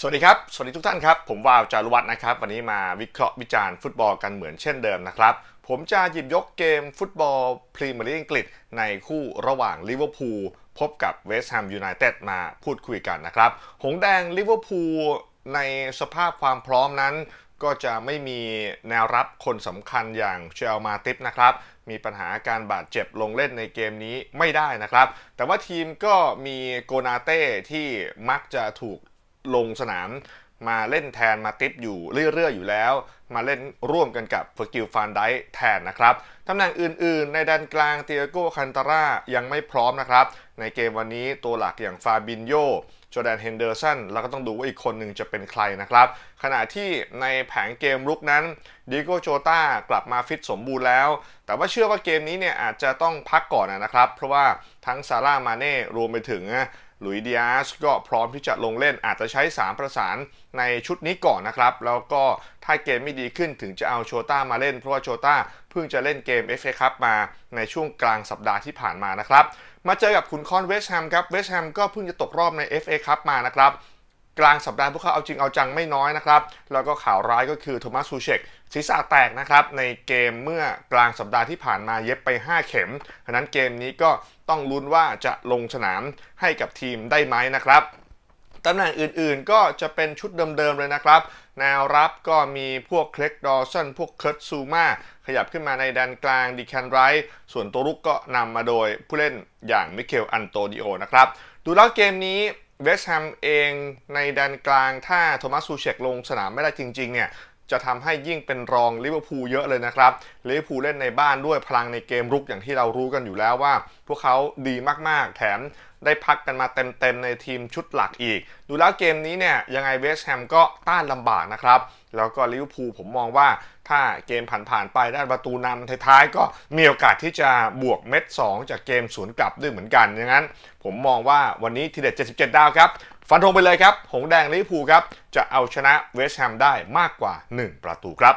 สวัสดีครับ สวัสดีทุกท่านครับ ผมวาวจารุวัฒน์นะครับ วันนี้มาวิเคราะห์วิจารณ์ฟุตบอลกันเหมือนเช่นเดิมนะครับ ผมจะหยิบยกเกมฟุตบอลพรีเมียร์ลีกอังกฤษ ในคู่ระหว่างลิเวอร์พูลพบกับเวสต์แฮมยูไนเต็ดมาพูดคุยกันนะครับ หงแดงลิเวอร์พูลในสภาพความพร้อมนั้น ก็จะไม่มีแนวรับคนสำคัญอย่างเชลมาติฟนะครับ มีปัญหาการบาดเจ็บลงเล่นในเกมนี้ไม่ได้นะครับ แต่ว่าทีมก็มีโกนาเต้ที่มักจะถูก ลงสนามมาเล่นแทนมาติปอยู่เรื่อยๆอยู่แล้ว มาเล่นร่วมกันกับเฟอร์กิลฟานไดแทนนะครับตำแหน่งอื่นๆ ในด้านกลางเตียโกคันตาร่ายังไม่พร้อมนะครับ ในเกมวันนี้ตัวหลักอย่างฟาบินโยจอแดนเฮนเดอร์สันแล้วก็ต้องดูว่าอีกคนหนึ่งจะเป็นใครนะครับ ขณะที่ในแผงเกมรุกนั้นดิโกโจตากลับมาฟิตสมบูรณ์แล้ว แต่ว่าเชื่อว่าเกมนี้เนี่ยอาจจะต้องพักก่อนนะครับ เพราะว่าทั้งซาร่ามาเน่รวมไปถึง ลุยดิอาสก็พร้อมที่จะลงเล่นอาจจะใช้ 3 ประสานในชุดนี้ก่อนนะครับ แล้วก็ถ้าเกมไม่ดีขึ้นถึงจะเอาโชต้ามาเล่น เพราะว่าโชต้าเพิ่งจะเล่นเกม FA คัพมาในช่วงกลางสัปดาห์ที่ผ่านมานะครับ มาเจอกับขุนคอนเวสแฮมครับเวสแฮมก็เพิ่งจะตกรอบใน FA คัพมานะครับ กลางสัปดาห์พวกเขาเอาจริงเอาจังไม่น้อยนะครับ แล้วก็ข่าวร้ายก็คือโทมัสซูเชกศีรษะแตกนะครับ ในเกมเมื่อกลางสัปดาห์ที่ผ่านมาเย็บไป 5 เข็มฉะนั้นเกมนี้ก็ต้องลุ้นว่าจะลงสนามให้กับทีมได้ไหมนะครับตำแหน่งอื่นๆก็จะเป็นชุดเดิมๆเลยนะครับ แนวรับก็มีพวกเคล็กดอสันพวกเคิร์ตซูมาขยับขึ้นมาในแดนกลางดิแคนไรท์ส่วนตัวรุกก็นำมาโดยผู้เล่นอย่างมิเคลอันโตดิโอนะครับ ดูแล้วเกมนี้ เวสแฮมเองในแดนกลางถ้าโทมัสซูเชกลงสนามไม่ได้จริงๆเนี่ย จะทำให้ยิ่งเป็นรองลิเวอร์พูลเยอะเลยนะครับลิเวอร์พูลเล่นในบ้านด้วยพลังในเกมรุกอย่างที่เรารู้กันอยู่แล้วว่า พวกเขาดีมากๆ แถมได้พักกันมาเต็มๆ ในทีมชุดหลักอีก ดูแล้วเกมนี้เนี่ยยังไงเวสต์แฮมก็ต้านลำบากนะครับ แล้วก็ลิเวอร์พูลผมมองว่าถ้าเกมผ่านๆไปได้ประตูนำท้ายๆ ก็มีโอกาสที่จะบวกเม็ด 2 จากเกมสวนกลับด้วยเหมือนกันดังนั้น ผมมองว่าวันนี้ทีเด็ด 77 ดาวครับ ฟันธงไปเลยครับ หงแดงลิเวอร์พูลครับ จะเอาชนะเวสต์แฮมได้มากกว่า 1 ประตูครับ